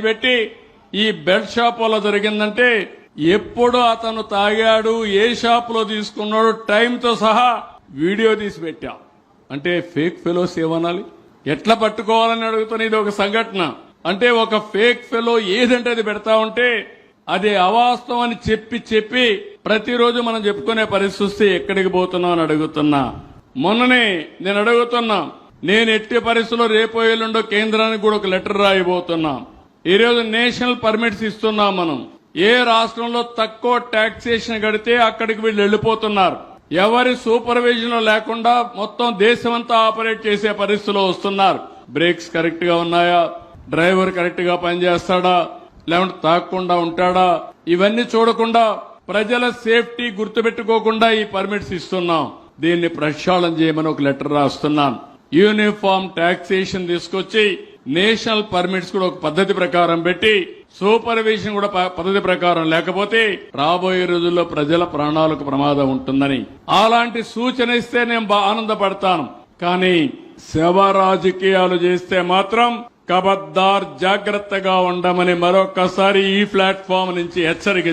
పెట్టి ఈ bed shop జరిగిందంటే ఎప్పుడు అతను తాగాడు ఏ షాపులో తీసుకున్నాడు టైంతో సహా వీడియో తీసి పెట్టాం. అంటే ఫేక్ ఫెలోస్ ఏమనాలి? ఎట్లా పట్టుకోవాలని అడుగుతున్న ఇది ఒక సంఘటన. అంటే ఒక ఫేక్ ఫెలో ఏదంటే అది పెడతా ఉంటే అది అవాస్తవం అని చెప్పి చెప్పి ప్రతిరోజు మనం చెప్పుకునే పరిస్థితి ఎక్కడికి పోతున్నాం అని అడుగుతున్నా. మొన్ననే నేను అడుగుతున్నా నేను ఎట్టి పరిస్థితుల్లో రేపు ఎల్లుండో కేంద్రానికి కూడా ఒక లెటర్ రాయబోతున్నా. ఈ రోజు నేషనల్ పర్మిట్స్ ఇస్తున్నాం మనం. ఏ రాష్ట్రంలో తక్కువ టాక్సేషన్ కడితే అక్కడికి వీళ్ళు వెళ్ళిపోతున్నారు. ఎవరి సూపర్విజన్ లేకుండా మొత్తం దేశమంతా ఆపరేట్ చేసే పరిస్థితిలో వస్తున్నారు. బ్రేక్స్ కరెక్ట్గా ఉన్నాయా? డ్రైవర్ కరెక్ట్గా పనిచేస్తాడా? లేకుంటే తాకుండా ఉంటాడా? ఇవన్నీ చూడకుండా ప్రజల సేఫ్టీ గుర్తుపెట్టుకోకుండా ఈ పర్మిట్స్ ఇస్తున్నాం. దీన్ని ప్రక్షాళన చేయమని ఒక లెటర్ రాస్తున్నాను. యూనిఫామ్ టాక్సేషన్ తీసుకొచ్చి నేషనల్ పర్మిట్స్ కూడా ఒక పద్ధతి ప్రకారం పెట్టి సూపర్విజన్ కూడా ప- పద్ధతి ప్రకారం లేకపోతే రాబోయే రోజుల్లో ప్రజల ప్రాణాలకు ప్రమాదం ఉంటుందని. అలాంటి సూచన ఇస్తే నేను బా- ఆనందపడతాను. కానీ శవ రాజకీయాలు చేస్తే మాత్రం కబద్దార్ జాగ్రత్తగా ఉండమని మరొకసారి ఈ ప్లాట్ఫామ్ నుంచి హెచ్చరిక